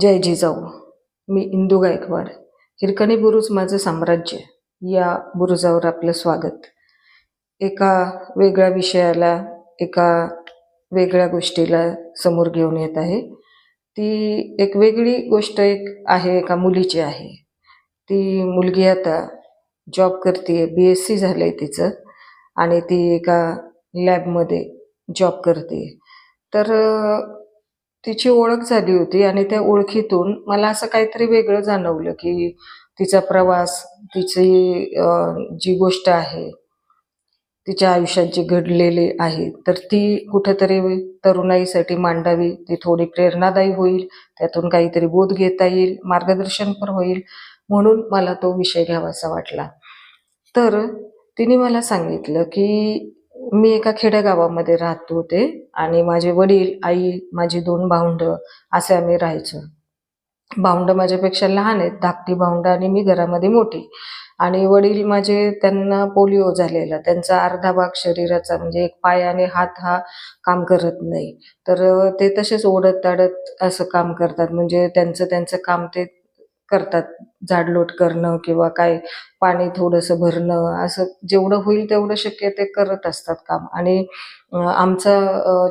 जय जिजाऊ. मी इंदू गायकवाड. हिरकणी बुरुज माझं साम्राज्य. या बुरुजावर आपलं स्वागत. एका वेगळ्या विषयाला एका वेगळ्या गोष्टीला समोर घेऊन येत आहे. ती एक वेगळी गोष्ट एक आहे एका मुलीची आहे. ती मुलगी आता जॉब करते बी एस सी झालं आहे तिचं आणि ती एका लॅबमध्ये जॉब करते तर तिची ओळख झाली होती आणि त्या ओळखीतून मला असं काहीतरी वेगळं जाणवलं की तिचा प्रवास तिची जी गोष्ट आहे तिच्या आयुष्यात जी घडलेली आहे तर ती कुठेतरी तरुणाईसाठी मांडावी ती थोडी प्रेरणादायी होईल त्यातून काहीतरी बोध घेता येईल मार्गदर्शन पण होईल म्हणून मला तो विषय घ्यावासा वाटला. तर तिने मला सांगितलं की मी एका खेडेगावामध्ये राहत होते आणि माझे वडील आई माझी दोन भाऊंड असे आम्ही राहायचो. भाऊंड माझ्यापेक्षा लहान आहेत धाकटी भाऊंड आणि मी घरामध्ये मोठी. आणि वडील माझे त्यांना पोलिओ झालेला त्यांचा अर्धा भाग शरीराचा म्हणजे एक पाय आणि हात हा काम करत नाही. तर ते तसेच ओढत ताडत असं काम करतात. म्हणजे त्यांचं त्यांचं काम ते करतात झाडलोट करणं किंवा काय पाणी थोडंसं भरणं असं जेवढं होईल तेवढं शक्य ते करत असतात काम. आणि आमचा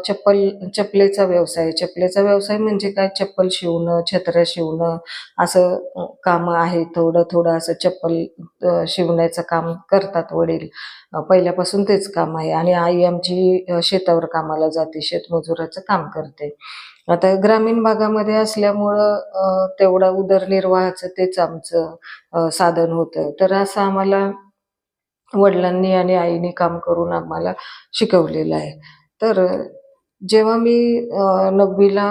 चप्पल चपलेचा व्यवसाय चपलेचा व्यवसाय म्हणजे काय? चप्पल शिवणं छत्र्या शिवणं असं काम कामं आहे. थोडं थोडं असं चप्पल शिवण्याचं काम करतात वडील. पहिल्यापासून तेच काम आहे. आणि आई आमची शेतावर कामाला जाते शेतमजुराचं काम करते. आता ग्रामीण भागामध्ये असल्यामुळं तेवढा उदरनिर्वाहाचं तेच आमचं साधन होतं. तर असं आम्हाला वडिलांनी आणि आईने काम करून आम्हाला शिकवलेलं आहे. तर जेव्हा मी नववीला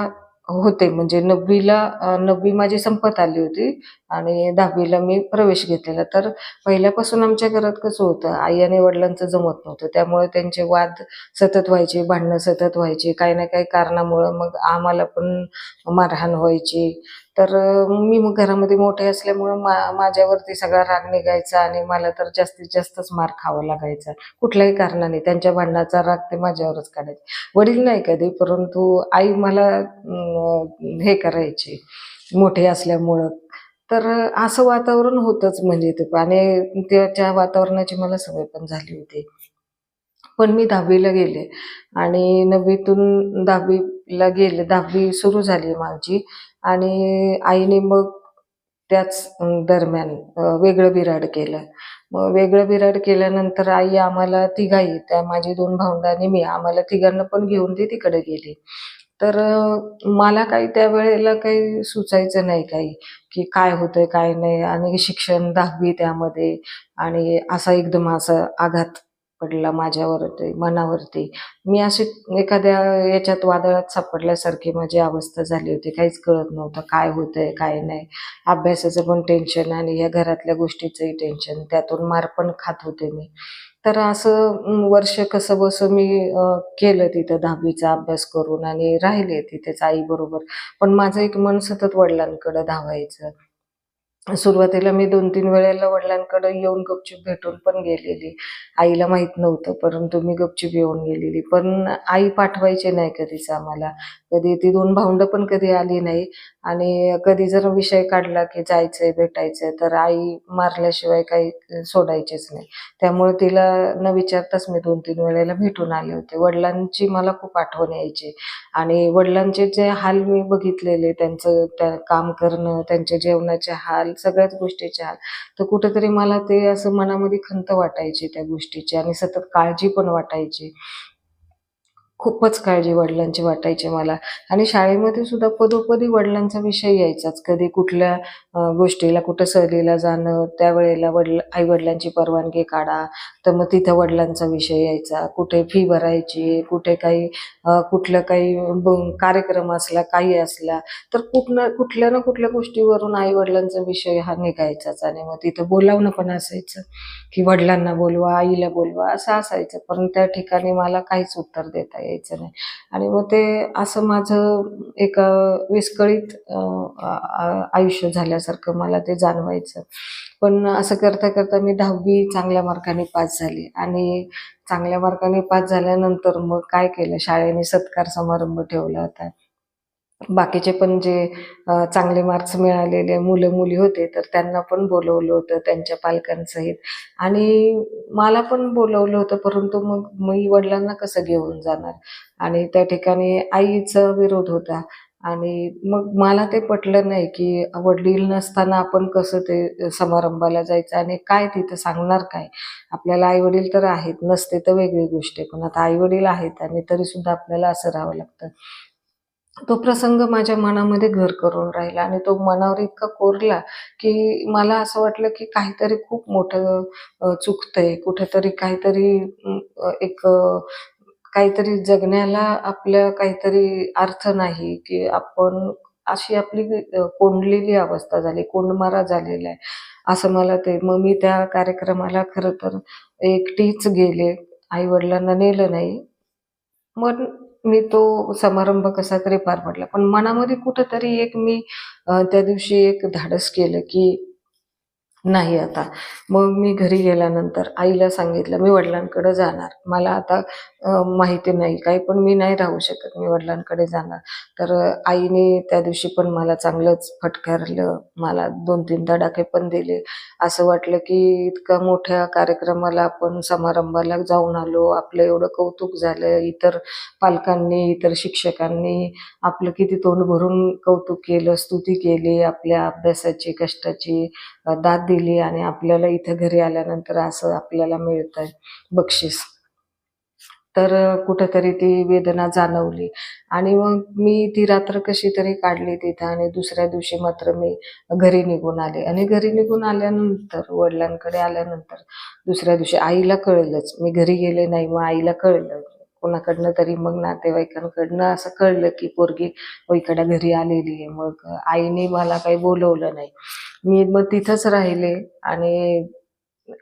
होते. म्हणजे नववीला नववी माझी संपत आली होती आणि दहावीला मी प्रवेश घेतलेला. तर पहिल्यापासून आमच्या घरात कसं होतं आई आणि वडिलांचं जमत नव्हतं. त्यामुळे त्यांचे वाद सतत व्हायचे भांडणं सतत व्हायचे. काही ना काही कारणामुळं मग आम्हाला पण मारहाण व्हायची. तर मी मग घरामध्ये मोठे असल्यामुळं मा माझ्यावरती सगळा राग निघायचा आणि मला तर जास्तीत जास्तच मार खावा लागायचा. कुठल्याही कारणाने त्यांच्या भांडणाचा राग ते माझ्यावरच काढायचे. वडील नाही कधी परंतु आई मला हे करायची मोठे असल्यामुळं. तर असं वातावरण होतंच म्हणजे ते आणि त्याच्या वातावरणाची मला सवय पण झाली होती. पण मी दहावीला गेले आणि नववीतून दहावीला गेले दहावी सुरू झाली माझी. आणि आईने मग त्याच दरम्यान वेगळं बिराड केलं. मग वेगळं बिराड केल्यानंतर आई आम्हाला तिघाही त्या माझी दोन भावंडांनी आणि मी आम्हाला तिघांना पण घेऊन ती तिकडे गेली. तर मला काही त्यावेळेला काही सुचायचं नाही काही की काय होतंय काय नाही. आणि शिक्षण दहावी त्यामध्ये. आणि असा एकदम असा आघात पडला माझ्यावरती मनावरती. मी अशी एखाद्या याच्यात वादळात सापडल्यासारखी माझी अवस्था झाली होती. काहीच कळत नव्हतं काय होतंय काय नाही. अभ्यासाचं पण टेन्शन आणि या घरातल्या गोष्टीचंही टेन्शन त्यातून मार पण खात होते मी. तर असं वर्ष कसं बसं मी केलं तिथं दहावीचा अभ्यास करून आणि राहिले तिथेच आईबरोबर. पण माझं एक मन सतत वडिलांकडं धावायचं. सुरुवातीला मी दोन तीन वेळेला वडिलांकडे येऊन गपचूप भेटून पण गेलेली. आईला माहीत नव्हतं परंतु मी गपचूप येऊन गेलेली. पण आई पाठवायची नाही कधीच आम्हाला. कधी ती दोन भाऊंड पण कधी आली नाही. आणि कधी जर विषय काढला की जायचंय भेटायचंय तर आई मारल्याशिवाय काही सोडायचीच नाही. त्यामुळे तिला न विचारताच मी दोन तीन वेळेला भेटून आले होते. वडिलांची मला खूप आठवण यायची. आणि वडिलांचे जे हाल मी बघितलेले त्यांचं त्या काम करणं त्यांचे जेवणाचे हाल सगळ्याच गोष्टीचे हाल तर कुठेतरी मला ते असं मनामध्ये खंत वाटायची त्या गोष्टीची आणि सतत काळजी पण वाटायची. खूपच काळजी वडिलांची वाटायची मला. आणि शाळेमध्ये सुद्धा पदोपदी वडिलांचा विषय यायचाच. कधी कुठल्या गोष्टीला कुठं सहलीला जाणं त्यावेळेला वडील आई वडिलांची परवानगी काढा. तर मग तिथं वडिलांचा विषय यायचा. कुठे फी भरायची कुठे काही कुठलं काही कार्यक्रम असला काही असला तर कुठनं कुठल्या ना कुठल्या गोष्टीवरून आई वडिलांचा विषय हा निघायचाच. आणि मग तिथं बोलावणं पण असायचं की वडिलांना बोलवा आईला बोलवा असं असायचं. पण त्या ठिकाणी मला काहीच उत्तर देता यायचं नाही. आणि मग ते असं माझं एक विस्कळीत आयुष्य झाल्यासारखं मला ते जाणवायचं. पण असं करता करता मी दहावी चांगल्या मार्काने पास झाली. आणि चांगल्या मार्काने पास झाल्यानंतर मग काय केलं? शाळेने सत्कार समारंभ ठेवला होता. बाकीचे पण जे चांगले मार्क्स मिळालेले मुलं मुली होते तर त्यांना पण बोलवलं होतं त्यांच्या पालकांसहित. आणि मला पण बोलवलं होतं परंतु मग मी वडिलांना कसं घेऊन जाणार? आणि त्या ठिकाणी आईचा विरोध होता. आणि मग मला ते पटलं नाही की वडील नसताना आपण कसं ते समारंभाला जायचं आणि काय तिथं सांगणार काय? आपल्याला आई वडील तर आहेत नसते तर वेगळी गोष्ट आहे. पण आता आई वडील आहेत आणि तरी सुद्धा आपल्याला असं राहावं लागतं. तो प्रसंग माझ्या मनामध्ये घर करून राहिला आणि तो मनावर इतका कोरला की मला असं वाटलं की काहीतरी खूप मोठं चुकतंय. कुठेतरी काहीतरी एक काहीतरी जगण्याला आपल्या काहीतरी अर्थ नाही की आपण अशी आपली कोंडलेली अवस्था झाली कोंडमारा झालेला आहे असं मला ते मग मी त्या कार्यक्रमाला खरं तर एकटीच गेले. आई वडिलांना नेलं नाही. मग मी तो समारंभ कसा तरी पार पडला. पण मनामध्ये कुठंतरी एक मी त्या दिवशी एक धाडस केलं, की नाही आता. मग मी घरी गेल्यानंतर आईला सांगितलं, "मी वडिलांकडे जाणार. मला आता माहिती नाही काही, पण मी नाही राहू शकत. मी वडिलांकडे जाणार." तर आईने त्या दिवशी पण मला चांगलंच फटकारलं. मला 2-3 धडाके पण दिले. असं वाटलं, की इतका मोठ्या कार्यक्रमाला आपण समारंभाला जाऊन आलो. आपलं एवढं कौतुक झालं. इतर पालकांनी, इतर शिक्षकांनी आपलं किती तोंड भरून कौतुक केलं, स्तुती केली आपल्या अभ्यासाची, कष्टाची. दाद दिली आणि आपल्याला इथं घरी आल्यानंतर असं आपल्याला मिळतंय बक्षीस. तर कुठंतरी ती वेदना जाणवली आणि मग मी ती रात्र कशी तरी काढली तिथं आणि दुसऱ्या दिवशी मात्र मी घरी निघून आले आणि घरी निघून आल्यानंतर वडिलांकडे आल्यानंतर दुसऱ्या दिवशी आईला कळलंच. मी घरी गेले नाही. मग आईला कळलं. कोणाकडनं तरी मग नातेवाईकांकडनं असं कळलं, की पोरगी वैकडा घरी आलेली आहे. मग आईने मला काही बोलवलं नाही. मी मग तिथंच राहिले आणि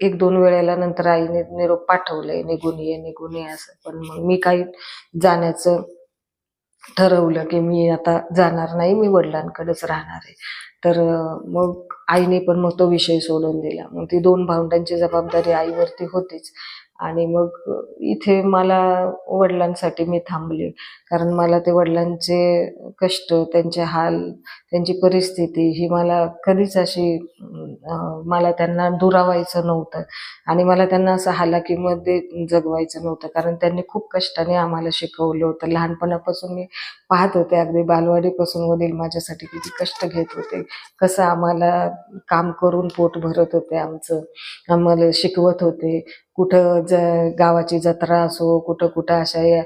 1-2 वेळेला नंतर आईने निरोप पाठवले, "निघून ये, निघून ये" असं. पण मग मी काही जाण्याचं ठरवलं, की मी आता जाणार नाही. मी वडिलांकडेच राहणार आहे. तर मग आईने पण मग तो विषय सोडून दिला. मग ती दोन भावंडांची जबाबदारी आईवरती होतीच आणि मग इथे मला वडिलांसाठी मी थांबले. कारण मला ते वडिलांचे कष्ट, त्यांचे हाल, त्यांची परिस्थिती ही मला कधीच अशी मला त्यांना दुरावायचं नव्हतं आणि मला त्यांना असं हालाकीमध्ये जगवायचं नव्हतं. कारण त्यांनी खूप कष्टाने आम्हाला शिकवलं होतं. लहानपणापासून मी पाहत होते, अगदी बालवाडीपासून वडील माझ्यासाठी किती कष्ट घेत होते. कसं आम्हाला काम करून पोट भरत होते आमचं. आम्हाला शिकवत होते. कुठं ज गावाची जत्रा असो, कुठं-कुठं अशा या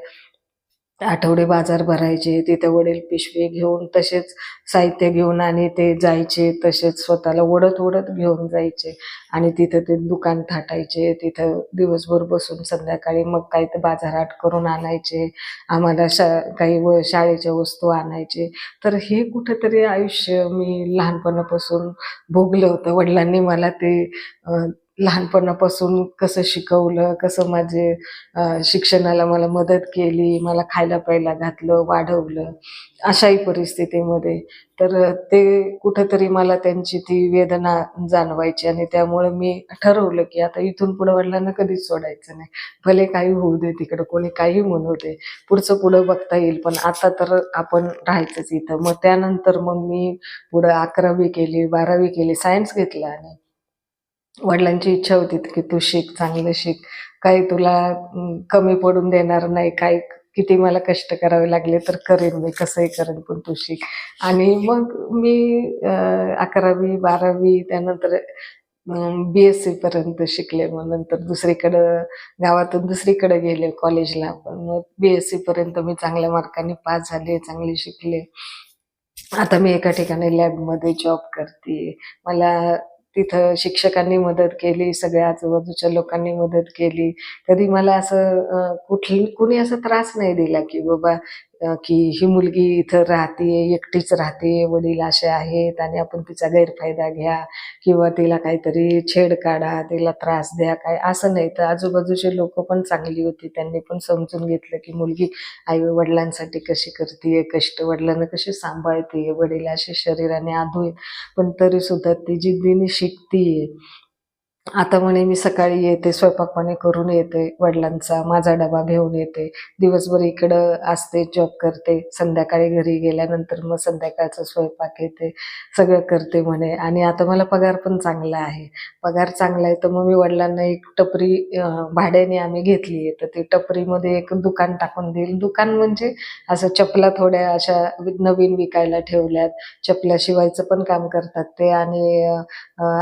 आठवडे बाजार भरायचे. तिथे वडील पिशवी घेऊन तसेच साहित्य घेऊन आणि ते जायचे. तसेच स्वतःला ओढत-ओढत घेऊन जायचे आणि तिथं ते दुकान थाटायचे. तिथं दिवसभर बसून संध्याकाळी मग काही ते बाजारात करून आणायचे. आम्हाला शा काही व शाळेच्या वस्तू आणायचे. तर हे कुठंतरी आयुष्य मी लहानपणापासून भोगलं होतं. वडिलांनी मला ते लहानपणापासून कसं शिकवलं, कसं माझे शिक्षणाला मला मदत केली, मला खायला प्यायला घातलं, वाढवलं, अशाही परिस्थितीमध्ये. तर ते कुठंतरी मला त्यांची ती वेदना जाणवायची आणि त्यामुळं मी ठरवलं, की आता इथून पुढं वडिलांना कधीच सोडायचं नाही. भले काही होऊ दे तिकडं, कोणी काही म्हणू दे. पुढचं पुढं बघता येईल, पण आता तर आपण राहायचंच इथं. मग त्यानंतर मग मी पुढं 11वी केली, 12वी केली, सायन्स घेतलं आणि वडिलांची इच्छा होती की तू शिक, चांगलं शिक. काही तुला कमी पडून देणार नाही. काही किती मला कष्ट करावे लागले तर करेन मी, कसंही करेन पण तू शिक. आणि मग मी अकरावी बारावी त्यानंतर बी-एस-सी पर्यंत शिकले. मग नंतर दुसरीकडं गावातून दुसरीकडे गेले कॉलेजला. पण मग बी-एस-सी पर्यंत मी चांगल्या मार्काने पास झाले, चांगले शिकले. आता मी एका ठिकाणी लॅबमध्ये जॉब करते. मला तिथं शिक्षकांनी मदत केली, सगळ्या आजूबाजूच्या लोकांनी मदत केली. कधी मला असं कुठली कुणी असा त्रास नाही दिला, की बाबा की ही मुलगी इथं राहते एकटीच राहते, वडील असे आहेत आणि आपण तिचा गैरफायदा घ्या किंवा तिला काहीतरी छेड काढा, तिला त्रास द्या, काय असं नाही. तर आजूबाजूचे लोक पण चांगली होती. त्यांनी पण समजून घेतलं, की मुलगी आई-वडिलांसाठी कशी करते कष्ट, वडिलांना कशी सांभाळते वडील असे शरीराने अधू पण पण तरीसुद्धा ती जिद्दीने शिकतीये. आता म्हणे मी सकाळी येते स्वयंपाकपाणी करून येते वडिलांचा माझा डबा घेऊन येते दिवसभर इकडं असते जॉब करते संध्याकाळी घरी गेल्यानंतर मग संध्याकाळचा स्वयंपाक येते सगळं करते म्हणे. आणि आता मला पगार पण चांगला आहे. पगार चांगला आहे तर मग मी वडिलांना एक टपरी भाड्याने आम्ही घेतली आहे. तर ती टपरीमध्ये एक दुकान टाकून देईल. दुकान म्हणजे असं चपला थोड्या अशा नवीन विकायला ठेवल्यात. चपला शिवायचं पण काम करतात ते. आणि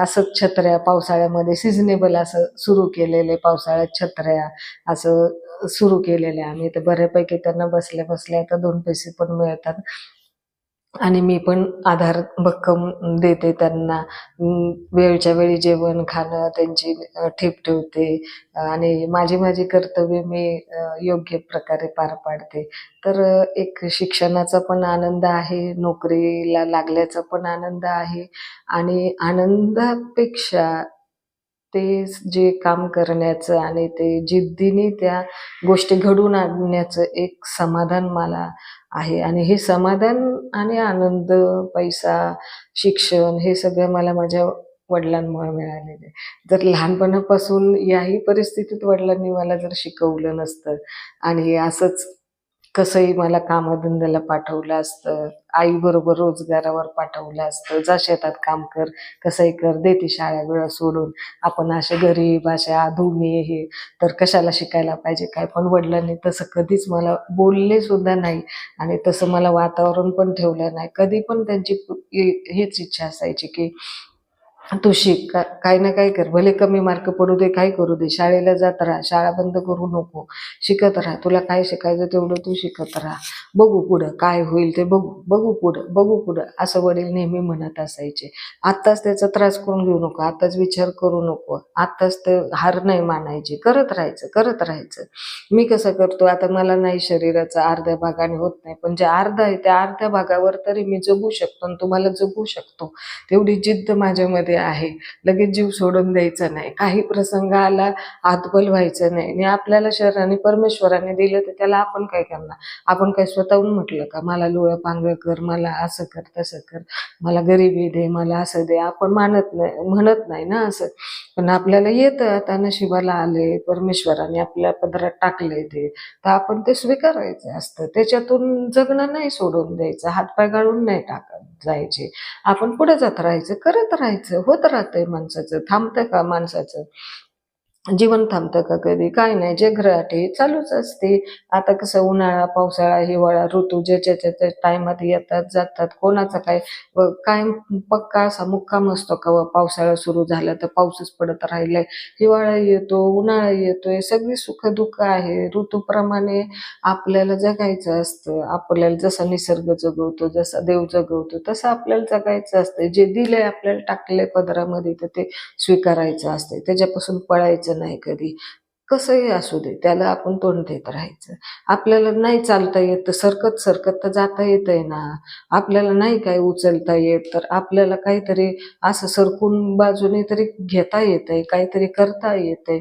असंच छत्र्या पावसाळ्यामध्ये सिजनेबल असं सुरू केलेले पावसाळ्यात छत्र्या असं सुरू केलेले आम्ही. तर बऱ्यापैकी त्यांना बसल्या बसल्या आता दोन पैसे पण मिळतात. आणि मी पण आधार भक्कम देते त्यांना. वेळच्या वेळी जेवण खाणं त्यांची ठेप ठेवते. आणि माझी माझी कर्तव्य मी योग्य प्रकारे पार पाडते. तर एक शिक्षणाचा पण आनंद आहे नोकरीला लागल्याचा पण आनंद आहे. आणि आनंदापेक्षा ते जे काम करण्याचं आणि ते जिद्दीने त्या गोष्टी घडून आणण्याचं एक समाधान मला आहे. आणि हे समाधान आणि आनंद पैसा शिक्षण हे सगळं मला माझ्या वडिलांमुळे मिळालेले जर लहानपणापासून याही परिस्थितीत वडिलांनी मला जर शिकवलं नसतं आणि असंच कसंही मला कामधंद्याला पाठवलं असतं आईबरोबर रोजगारावर पाठवलं असतं जा शेतात काम कर कसंही कर दे ती शाळा वेळ सोडून. आपण असे गरीब अशा धुमे हे तर कशाला शिकायला पाहिजे? काय पण वडिलांनी तसं कधीच मला बोलले सुद्धा नाही आणि तसं मला वातावरण पण ठेवलं नाही. कधी पण त्यांची हेच हीच इच्छा असायची की तू शिक. का- काही ना काही कर. भले कमी मार्क पडू दे काही करू दे. शाळेला जात राहा. शाळा बंद करू नको. शिकत राहा. तुला काय शिकायचं तेवढं तू शिकत राहा. बघू पुढं काय होईल ते बघू. बघू पुढं. बघू पुढं. असं वडील नेहमी म्हणत असायचे. आत्ताच त्याचा त्रास करून घेऊ नको. आत्ताच विचार करू नको. आत्ताच ते हार नाही मानायचे. करत राहायचं. करत राहायचं. मी कसं करतो? आता मला नाही शरीराचा अर्ध्या भागाने होत नाही. पण जे अर्धा आहे त्या अर्ध्या भागावर तरी मी जगू शकतो आणि तुम्हाला जगू शकतो. तेवढी जिद्द माझ्यामध्ये आहे. लगेच जीव सोडून द्यायचा नाही. काही प्रसंग आला हातबल व्हायचं नाही. आणि आपल्याला शरीराने परमेश्वराने दिलं तर त्याला आपण काय करणार? आपण काय स्वतःहून म्हटलं का? मला लोळं पांगळ कर मला असं कर तसं कर. मला गरिबी दे मला असं दे. आपण मानत नाही म्हणत नाही ना असं. पण आपल्याला येतं. आता नशिबाला आले परमेश्वराने आपल्या पदरात टाकले ते. तर आपण ते स्वीकारायचं असतं. त्याच्यातून जगणं नाही सोडून द्यायचं. हातपाय गाळून नाही टाकत. जायचे. आपण पुढे जात राहायचं करत राहायचं होत राहतंय माणसाचं थांबतं का माणसाचं? जीवन थांबतं का कधी? काय नाही जे घराटे चालूच असते. आता कसं उन्हाळा पावसाळा हिवाळा ऋतू ज्याच्या त्याच्या टायमात येतात जातात कोणाचा काय? काय पक्का असा मुक्काम असतो का? पावसाळा सुरू झाला तर पाऊसच पडत राहिलाय. हिवाळा येतो उन्हाळा येतोय सगळी सुख दुःख आहे. ऋतूप्रमाणे आपल्याला जगायचं असतं. आपल्याला जसा निसर्ग जगवतो जसा देव जगवतो तसं आपल्याला जगायचं असतं. जे दिलंय आपल्याला टाकलंय पदरामध्ये तर ते स्वीकारायचं असते. त्याच्यापासून पळायचं नाही कधी. कसंही असू दे त्याला आपण तोंड देत राहायचं. आपल्याला नाही चालता येत तर सरकत सरकत तर जाता येतंय ना. आपल्याला नाही काय उचलता येत तर आपल्याला काहीतरी असं सरकून बाजूने तरी घेता येतंय काहीतरी करता येतंय.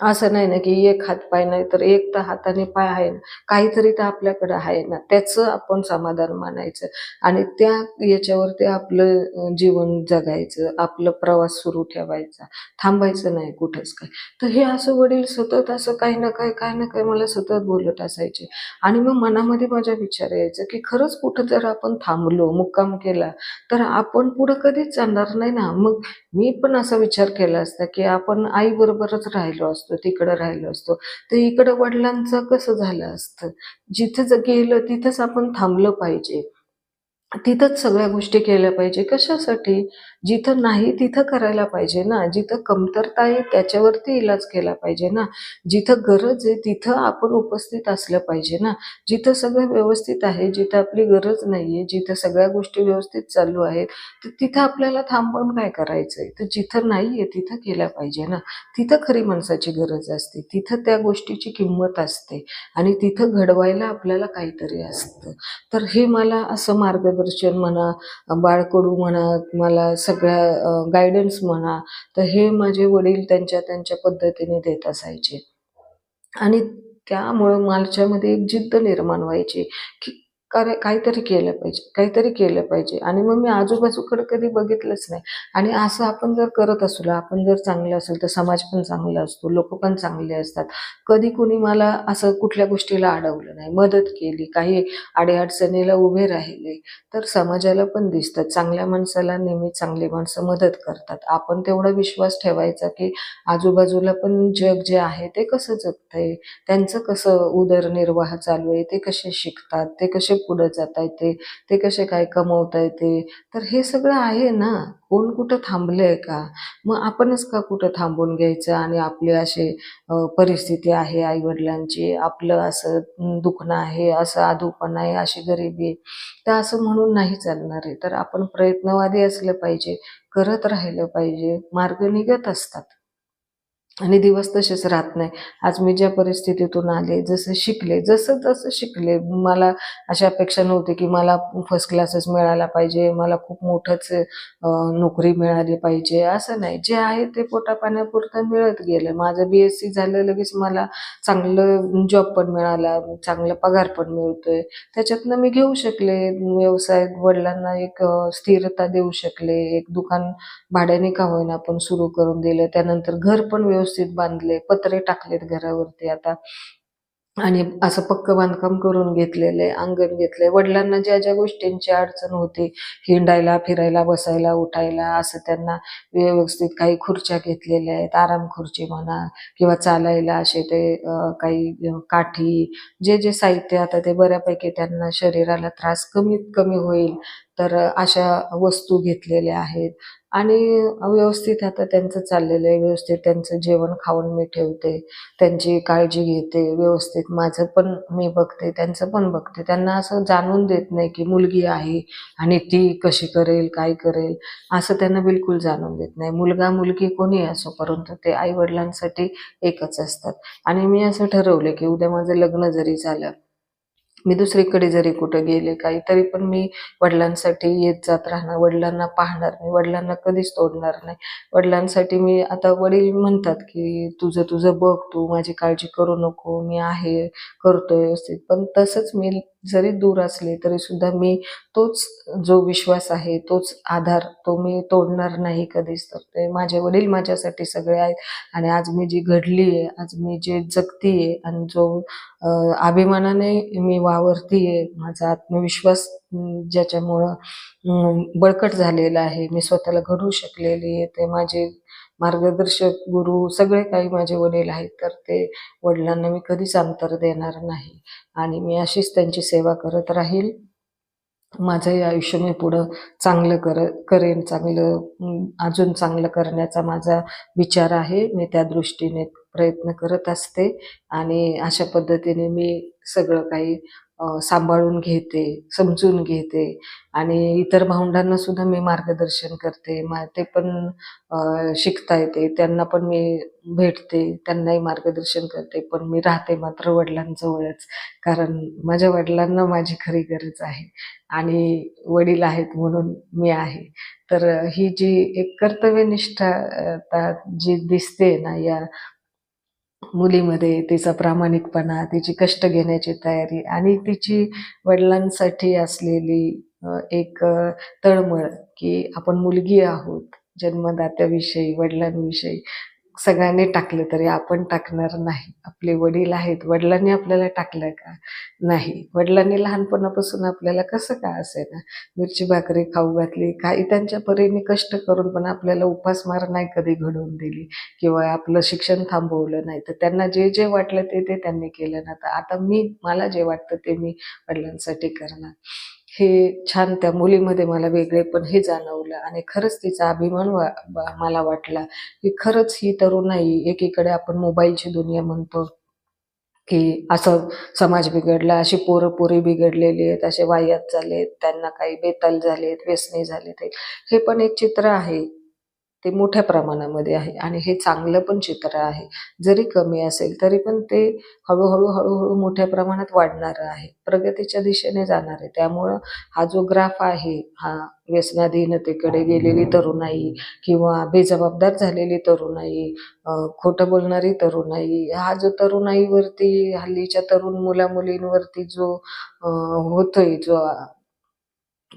असं नाही ना की एक हात पाय नाही तर एक तर हाताने पाय आहे ना. काहीतरी तर आपल्याकडं आहे ना. त्याचं आपण समाधान मानायचं. आणि त्या याच्यावरती आपलं जीवन जगायचं आपलं प्रवास सुरू ठेवायचा. थांबायचं नाही कुठंच काय तर हे असं वडील सतत असं काही ना काही काही ना काही मला सतत बोलत असायचे. आणि मग मनामध्ये माझ्या विचार यायचं की खरंच कुठं जर आपण थांबलो मुक्काम केला तर आपण पुढं कधीच जाणार नाही ना. मग मी पण असा विचार केला असता की आपण आई बरोबरच राहिलो असतो तिकडं राहिलो असतो. तर इकडं वडिलांचं कसं झालं असतं? जिथं गेलं तिथंच आपण थांबलं पाहिजे. तिथंच सगळ्या गोष्टी केल्या पाहिजे. कशासाठी? जिथं नाही तिथं करायला पाहिजे ना. जिथं कमतरता आहे त्याच्यावरती इलाज केला पाहिजे ना. जिथं गरज आहे तिथं आपण उपस्थित असलं पाहिजे ना. जिथं सगळं व्यवस्थित आहे जिथं आपली गरज नाहीये जिथं सगळ्या गोष्टी व्यवस्थित चालू आहेत तर तिथं आपल्याला थांबवून काय करायचं आहे तर जिथं नाहीये तिथं केल्या पाहिजे ना. तिथं खरी माणसाची गरज असते. तिथं त्या गोष्टीची किंमत असते. आणि तिथं घडवायला आपल्याला काहीतरी असतं. तर हे मला असं मार्गदर्शन म्हणा बाळकडू म्हणा मला सगळ्या गायडन्स म्हणा तर हे माझे वडील त्यांच्या त्यांच्या पद्धतीने देत असायचे. आणि त्यामुळं माझ्यामध्ये एक जिद्द निर्माण व्हायची की कारण काहीतरी केलं पाहिजे काहीतरी केलं पाहिजे. आणि मग मी आजूबाजूकडे कधी बघितलंच नाही. आणि असं आपण जर करत असलो आपण जर चांगलं असेल तर समाज पण चांगला असतो लोक पण चांगले असतात. कधी कुणी मला असं कुठल्या गोष्टीला अडवलं नाही मदत केली काही अडीअडचणीला उभे राहिले तर समाजाला पण दिसतात. चांगल्या माणसाला नेहमी चांगली माणसं मदत करतात. आपण तेवढा विश्वास ठेवायचा की आजूबाजूला पण जग जे आहे ते कसं जगतंय? त्यांचं कसं उदरनिर्वाह चालू आहे? ते कसे शिकतात? ते कसे पुढे जाता येते ते कसे काय कमवता येते? तर हे सगळं आहे ना? कोण कुठं थांबलंय का? मग आपणच का कुठं थांबून घ्यायचं? आणि आपली असे परिस्थिती आहे आईवडिलांची आपलं असं दुखणं आहे असं आधूपण आहे अशी गरिबी आहे. तर असं म्हणून नाही चालणार आहे. तर आपण प्रयत्नवादी असलं पाहिजे करत राहिलं पाहिजे मार्ग निघत असतात. आणि दिवस तसेच राहत नाही. आज मी ज्या परिस्थितीतून आले जसं शिकले जसं तसं शिकले मला अशी अपेक्षा नव्हती की मला फर्स्ट क्लासच मिळाला पाहिजे मला खूप मोठंच नोकरी मिळाली पाहिजे असं नाही. जे आहे ते पोटापाण्यापुरतं मिळत गेलं. माझं बी एस सी झालं लगेच मला चांगलं जॉब पण मिळाला चांगला पगार पण मिळतोय. त्याच्यातनं मी घेऊ शकले. व्यवसाय वडिलांना एक स्थिरता देऊ शकले. एक दुकान भाड्याने का होईना पण सुरू करून दिलं. त्यानंतर घर पण व्यवस्थित बांधले पत्रे टाकलेत घरावरती आता. आणि असं पक्क बांधकाम करून घेतलेले अंगण घेतले. वडिलांना ज्या ज्या गोष्टींची अडचण होती हिंडायला फिरायला बसायला उठायला असं त्यांना व्यवस्थित काही खुर्च्या घेतलेल्या आहेत. आराम खुर्ची म्हणा किंवा चालायला असे ते काही काठी जे जे साहित्य आता ते बऱ्यापैकी त्यांना शरीराला त्रास कमीत कमी होईल तर अशा वस्तू घेतलेल्या आहेत. आणि व्यवस्थित आता त्यांचं चाललेलं आहे व्यवस्थित त्यांचं जेवण खाऊन मी ठेवते त्यांची काळजी घेते व्यवस्थित माझं पण मी बघते त्यांचं पण बघते. त्यांना असं जाणून देत नाही की मुलगी आहे आणि ती कशी करेल काय करेल असं त्यांना बिलकुल जाणून देत नाही. मुलगा मुलगी कोणी असो परंतु ते आईवडिलांसाठी एकच असतात. आणि मी असं ठरवलं की उद्या माझं लग्न जरी झालं मी दुसरीकडे जरी कुठं गेले काही तरी पण मी वडिलांसाठी येत जात राहणार वडिलांना पाहणार मी वडिलांना कधीच तोडणार नाही. वडिलांसाठी मी आता वडील म्हणतात की तुझं तुझं बघ तू माझी काळजी करू नको मी आहे करतोय व्यवस्थित. पण तसंच मी जरी दूर असले तरी सुद्धा मी तोच जो विश्वास आहे तोच आधार तो मी तोडणार नाही कधीच. तर ते माझे वडील माझ्यासाठी सगळे आहेत आणि आज मी जी घडली आहे आज मी जे आहे आणि जो अभिमानाने मी वावरतीये माझा आत्मविश्वास ज्याच्यामुळं बळकट झालेला आहे मी स्वतःला घडू शकलेली आहे ते माझे मार्गदर्शक गुरु सगळे काही माझे वडील आहेत तर ते वडिलांना मी कधीच अंतर देणार नाही. आणि मी अशीच त्यांची सेवा करत राहील. माझंही आयुष्य मी पुढं चांगलं कर करेन चांगलं अजून चांगलं करण्याचा माझा विचार आहे. मी त्या दृष्टीने प्रयत्न करत असते आणि अशा पद्धतीने मी सगळं काही सांभाळून घेते समजून घेते आणि इतर भावंडांना सुद्धा मी मार्गदर्शन करते. मा ते पण शिकता येते. त्यांना पण मी भेटते त्यांनाही मार्गदर्शन करते. पण मी राहते मात्र वडिलांजवळच कारण माझ्या वडिलांना माझी खरी गरज आहे आणि वडील आहेत म्हणून मी आहे. तर ही जी एक कर्तव्यनिष्ठा जी दिसते ना या मुलीमध्ये तिचा प्रामाणिकपणा तिची कष्ट घेण्याची तयारी आणि तिची वडिलांसाठी असलेली एक तळमळ की आपण मुलगी आहोत जन्मदात्याविषयी वडिलांविषयी. सगळ्यांनी टाकलं तरी आपण टाकणार नाही. आपले वडील आहेत वडिलांनी आपल्याला टाकलं का? नाही. वडिलांनी लहानपणापासून आपल्याला कसं काय असेल ना मिरची भाकरी खाऊ घातली काही त्यांच्या परीने कष्ट करून पण आपल्याला उपासमार नाही कधी घडवून दिली किंवा आपलं शिक्षण थांबवलं नाही. तर त्यांना जे जे वाटलं ते ते त्यांनी केलं ना. तर आता मी मला जे वाटतं ते मी वडिलांसाठी करणार. हे छान त्या मुलीमध्ये मला वेगळे पण हे जाणवलं आणि खरंच तिचा अभिमान वा मला वाटला की खरंच ही तरुणाई एकीकडे आपण मोबाईलची दुनिया म्हणतो की असं समाज बिघडला अशी पोरं पोरी बिघडलेली आहेत असे वायात झालेत त्यांना काही बेताल झालेत व्यसनी झालेत. हे पण एक चित्र आहे. ते मोठ्या प्रमाणामध्ये आहे आणि हे चांगलं पण चित्र आहे. जरी कमी असेल तरी पण ते हळूहळू हळूहळू मोठ्या प्रमाणात वाढणारं आहे. प्रगतीच्या दिशेने जाणार आहे. त्यामुळं हा जो ग्राफ आहे हा व्यसनाधीनतेकडे गेलेली तरुणाई किंवा बेजबाबदार झालेली तरुणाई खोटं बोलणारी तरुणाई हा जो तरुणाईवरती हल्लीच्या तरुण मुला मुलींवरती जो होतोय जो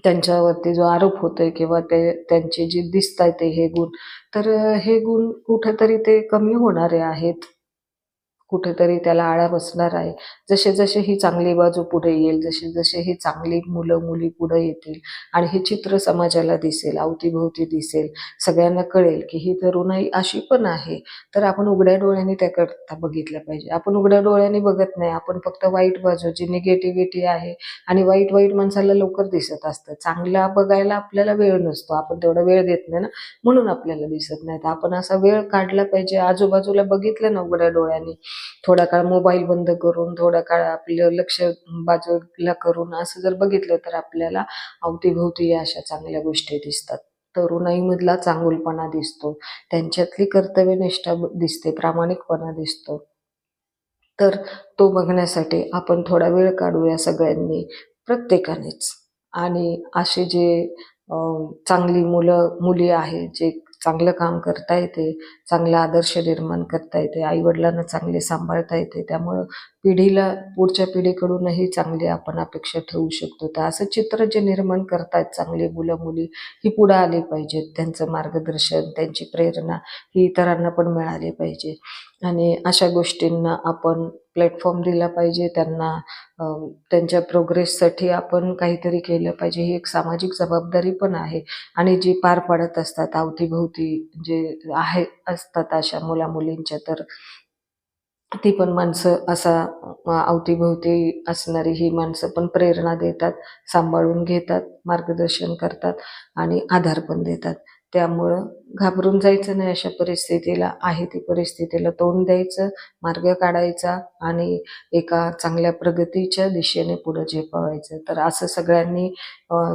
त्यांच्यावरती जो आरोप होतोय किंवा ते त्यांचे जे दिसत आहे ते हे गुण तर हे गुण कुठेतरी ते कमी होणारे आहेत. कुठेतरी त्याला आळा बसणार आहे. जसे जसे ही चांगली बाजू पुढे येईल जसे जसे ही चांगली मुलं मुली पुढे येतील आणि हे चित्र समाजाला दिसेल अवतीभोवती दिसेल सगळ्यांना कळेल की ही तरुणाई अशी पण आहे. तर आपण उघड्या डोळ्यांनी त्याकरता बघितलं पाहिजे. आपण उघड्या डोळ्यांनी बघत नाही. आपण फक्त वाईट बाजू जी निगेटिव्हिटी आहे आणि वाईट वाईट माणसाला लवकर दिसत असतं. चांगला बघायला आपल्याला वेळ नसतो. आपण तेवढा वेळ देत नाही ना. म्हणून आपल्याला दिसत नाही. तर आपण असा वेळ काढला पाहिजे. आजूबाजूला बघितलं ना उघड्या डोळ्यांनी थोडा काळ मोबाईल बंद करून थोडा काळ आपलं लक्ष बाजूला करून असं जर बघितलं तर आपल्याला अवतीभोवती या अशा चांगल्या गोष्टी दिसतात. तरुणाईमधला चांगुलपणा दिसतो. त्यांच्यातली कर्तव्यनिष्ठा दिसते प्रामाणिकपणा दिसतो. तर तो बघण्यासाठी आपण थोडा वेळ काढूया सगळ्यांनी प्रत्येकानेच. आणि असे जे चांगली मुलं मुली आहेत जे चांगलं काम करता येते चांगला आदर्श निर्माण करता येते आईवडिलांना चांगले सांभाळता येते. त्यामुळं पिढीला पुढच्या पिढीकडूनही चांगली आपण अपेक्षा ठेवू शकतो. तर असं चित्र जे निर्माण करतायत चांगली मुलं मुली ही पुढं आली पाहिजेत. त्यांचं मार्गदर्शन त्यांची प्रेरणा ही इतरांना पण मिळाली पाहिजे. आणि अशा गोष्टींना आपण प्लॅटफॉर्म दिला पाहिजे त्यांना त्यांच्या प्रोग्रेससाठी आपण काहीतरी केलं पाहिजे ही एक सामाजिक जबाबदारी पण आहे. आणि जी पार पाडत असतात अवतीभोवती जे आहे असतात अशा मुला मुलींच्या तर ती पण माणसं असा अवतीभोवती असणारी ही माणसं पण प्रेरणा देतात सांभाळून घेतात मार्गदर्शन करतात आणि आधार पण देतात. त्यामुळं घाबरून जायचं नाही अशा परिस्थितीला. आहे ती परिस्थितीला तोंड द्यायचं मार्ग काढायचा आणि एका चांगल्या प्रगतीच्या दिशेने पुढं झेपावायचं. तर असं सगळ्यांनी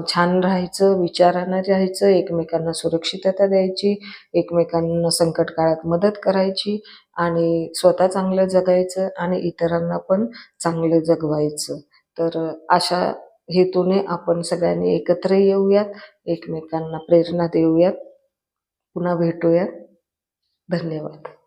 छान राहायचं विचारानं राहायचं एकमेकांना सुरक्षितता द्यायची एकमेकांना संकट काळात मदत करायची आणि स्वतः चांगलं जगायचं आणि इतरांना पण चांगलं जगवायचं. तर अशा हेतूने आपण सगळ्यांनी एकत्र येऊयात एकमेकांना प्रेरणा देऊयात. पुन्हा भेटूयात धन्यवाद.